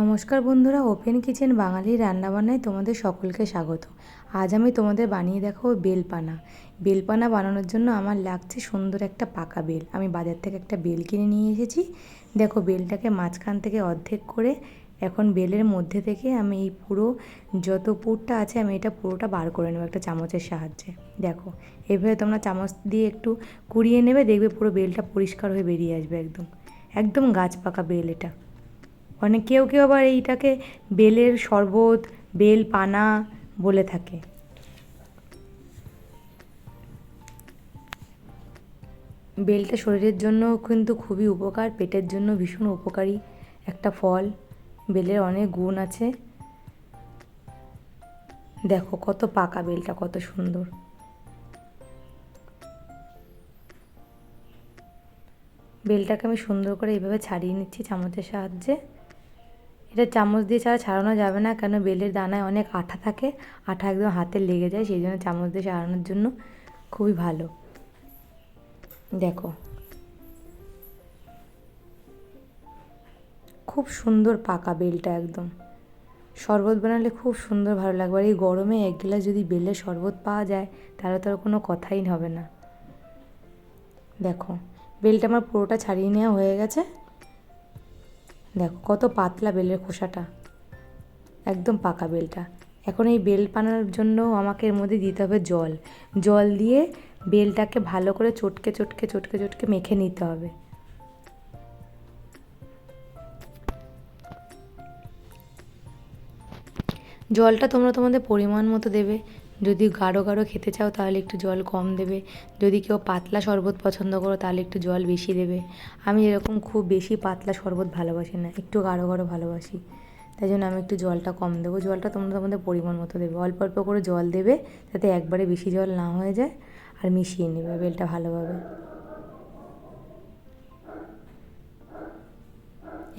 নমস্কার বন্ধুরা open kitchen বাঙালির রান্নাবান্নায় তোমাদের সকলকে স্বাগত। আজ আমি তোমাদের বানিয়ে দেখাবো বেলপানা। বেলপানা বানানোর জন্য আমার লাগছে সুন্দর একটা পাকা বেল। আমি বাজার থেকে একটা বেল কিনে নিয়ে এসেছি। দেখো, বেলটাকে মাঝখান থেকে অর্ধেক করে এখন বেলের মধ্যে থেকে আমি এই পুরো যত পুরটা আছে, আমি এটা পুরোটা বার করে নেব একটা চামচের সাহায্যে। দেখো, এভাবে তোমরা চামচ দিয়ে একটু কুড়িয়ে নেবে, দেখবে পুরো বেলটা পরিষ্কার হয়ে বেরিয়ে আসবে একদম। একদম গাছ পাকা বেল এটা। অনেক কেউ কেউ আবার এইটাকে বেলের শরবত, বেল পানা বলে থাকে। বেলটা শরীরের জন্য কিন্তু খুবই উপকার, পেটের জন্য ভীষণ উপকারী একটা ফল। বেলের অনেক গুণ আছে। দেখো কত পাকা বেলটা, কত সুন্দর। বেলটাকে আমি সুন্দর করে এইভাবে ছাড়িয়ে নিচ্ছি চামচের সাহায্যে। এটা চামচ দিয়ে ছাড়া ছাড়ানো যাবে না, কেন বেলের দানায় অনেক আঠা থাকে। আঠা একদম হাতে লেগে যায়, সেই জন্য চামচ দিয়ে ছাড়ানোর জন্য খুবই ভালো। দেখো। খুব সুন্দর পাকা বেলটা একদম। শরবত বানালে খুব সুন্দর ভালো লাগবে। আর এই গরমে এক গ্লাস যদি বেলের শরবত পাওয়া যায়, তাহলে তো কোনো কথাই হবে না। দেখো, বেলটা আমার পুরোটা ছাড়িয়ে নেওয়া হয়ে গেছে। দেখো, কত পাতলা বেলের খোসাটা। একদম পাকা বেলটা। এখন এই বেল বানানোর জন্য আমাকে এর মধ্যে দিতে হবে জল। জল দিয়ে বেলটাকে ভালো করে চটকে চটকে চটকে চটকে মেখে নিতে হবে। জলটা তোমরা তোমাদের পরিমাণ মতো দেবে। যদি গাঢ় গাঢ় খেতে চাও তাহলে একটু জল কম দেবে। যদি কেউ পাতলা শরবত পছন্দ করো তাহলে একটু জল বেশি দেবে। আমি এরকম খুব বেশি পাতলা শরবত ভালোবাসি না, একটু গাঢ় গাঢ় ভালোবাসি। তাই জন্য আমি একটু জলটা কম দেবো। জলটা তোমরা তোমাদের পরিমাণ মতো দেবে। অল্প অল্প করে জল দেবে যাতে একবারে বেশি জল না হয়ে যায় আর মিশিয়ে নেবে বেলটা ভালোভাবে।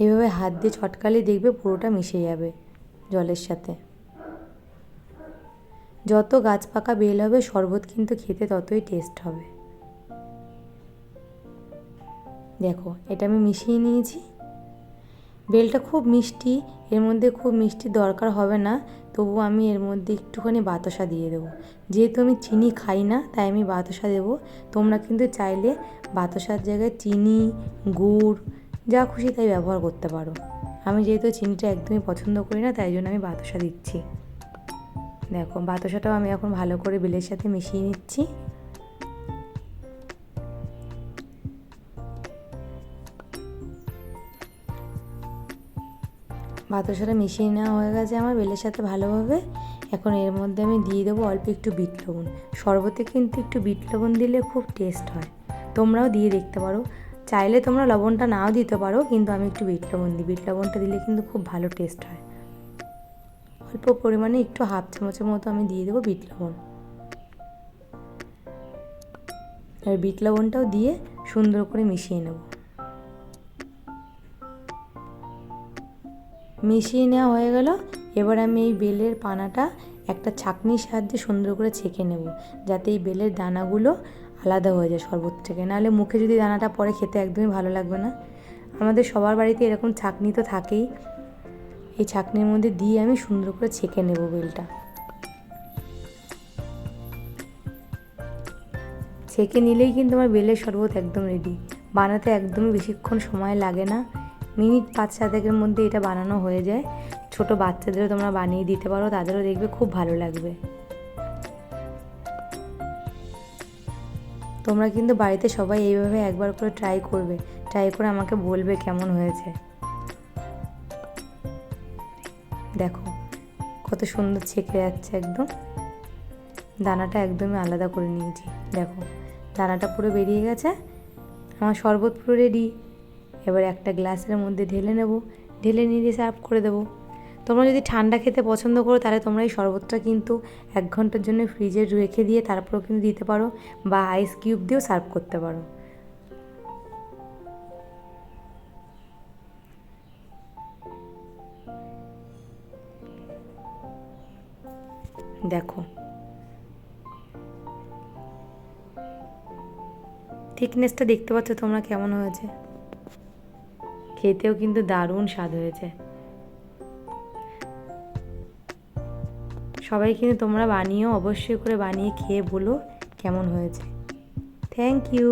এইভাবে হাত দিয়ে ছটকালে দেখবে পুরোটা মিশে যাবে জলের সাথে। যত গাছ পাকা বেল হবে, শরবত কিন্তু খেতে ততই টেস্ট হবে। দেখো, এটা আমি মিশিয়ে নিয়েছি। বেলটা খুব মিষ্টি, এর মধ্যে খুব মিষ্টি দরকার হবে না, তবু আমি এর মধ্যে একটুখানি বাতাসা দিয়ে দেবো। যেহেতু আমি চিনি খাই না, তাই আমি বাতাসা দেবো। তোমরা কিন্তু চাইলে বাতাসার জায়গায় চিনি, গুড়, যা খুশি তাই ব্যবহার করতে পারো। আমি যেহেতু চিনিটা একদমই পছন্দ করি না, তাই জন্য আমি বাতাসা দিচ্ছি। দেখো, বাতাসাটাও আমি এখন ভালো করে বেলের সাথে মিশিয়ে নিচ্ছি। বাতাসাটা মিশিয়ে নেওয়া হয়ে গেছে আমার বেলের সাথে ভালোভাবে। এখন এর মধ্যে আমি দিয়ে দেবো অল্প একটু বিট লবণ। শরবতে কিন্তু একটু বিট লবণ দিলে খুব টেস্ট হয়। তোমরাও দিয়ে দেখতে পারো। চাইলে তোমরা লবণটা নাও দিতে পারো, কিন্তু আমি একটু বিট লবণ দিই। বিট লবণটা দিলে কিন্তু খুব ভালো টেস্ট হয়। অল্প পরিমাণে একটু হাফ চামচের মতো আমি দিয়ে দেবো বিট লবণ। আর বিট লবণটাও দিয়ে সুন্দর করে মিশিয়ে নেব। মিশিয়ে নেওয়া হয়ে গেল। এবার আমি এই বেলের পানাটা একটা ছাঁকনির সাহায্যে সুন্দর করে ছেঁকে নেব, যাতে এই বেলের দানাগুলো আলাদা হয়ে যায় শরবত থেকে। নাহলে মুখে যদি দানাটা পরে খেতে একদমই ভালো লাগবে না। আমাদের সবার বাড়িতে এরকম ছাঁকনি তো থাকেই। এই ছাঁকনির মধ্যে দিয়ে আমি সুন্দর করে ছেঁকে নেব বেলটা। ছেঁকে নিলেই কিন্তু আমার বেলের শরবত একদম রেডি বানাতে একদমই বেশিক্ষণ সময় লাগে না। মিনিট পাঁচ সাতেকের মধ্যে এটা বানানো হয়ে যায়। ছোট বাচ্চাদেরও তোমরা বানিয়ে দিতে পারো, তাদেরও দেখবে খুব ভালো লাগবে। তোমরা কিন্তু বাড়িতে সবাই এইভাবে একবার করে ট্রাই করবে। ট্রাই করে আমাকে বলবে কেমন হয়েছে। দেখো, কত সুন্দর ছেঁকে যাচ্ছে একদম। দানাটা একদমই আলাদা করে নিয়েছি, দেখো। দানাটা পুরো বেরিয়ে গেছে, আমার শরবত পুরো রেডি এবার একটা গ্লাসের মধ্যে ঢেলে নেব, ঢেলে নিয়ে সার্ভ করে দেবো। তোমরা যদি ঠান্ডা খেতে পছন্দ করো, তাহলে তোমরা এই শরবতটা কিন্তু এক ঘণ্টার জন্য ফ্রিজে রেখে দিয়ে তারপরেও কিন্তু দিতে পারো, বা আইস কিউব দিয়েও সার্ভ করতে পারো। দেখো। থিকনেসটা দেখতে পাচ্ছ তোমরা কেমন হয়েছে? খেতেও কিন্তু দারুণ স্বাদ হয়েছে। সবাই কিন্তু তোমরা বানিয়েও অবশ্যই করে বানিয়ে খেয়ে বলো কেমন হয়েছে। Thank you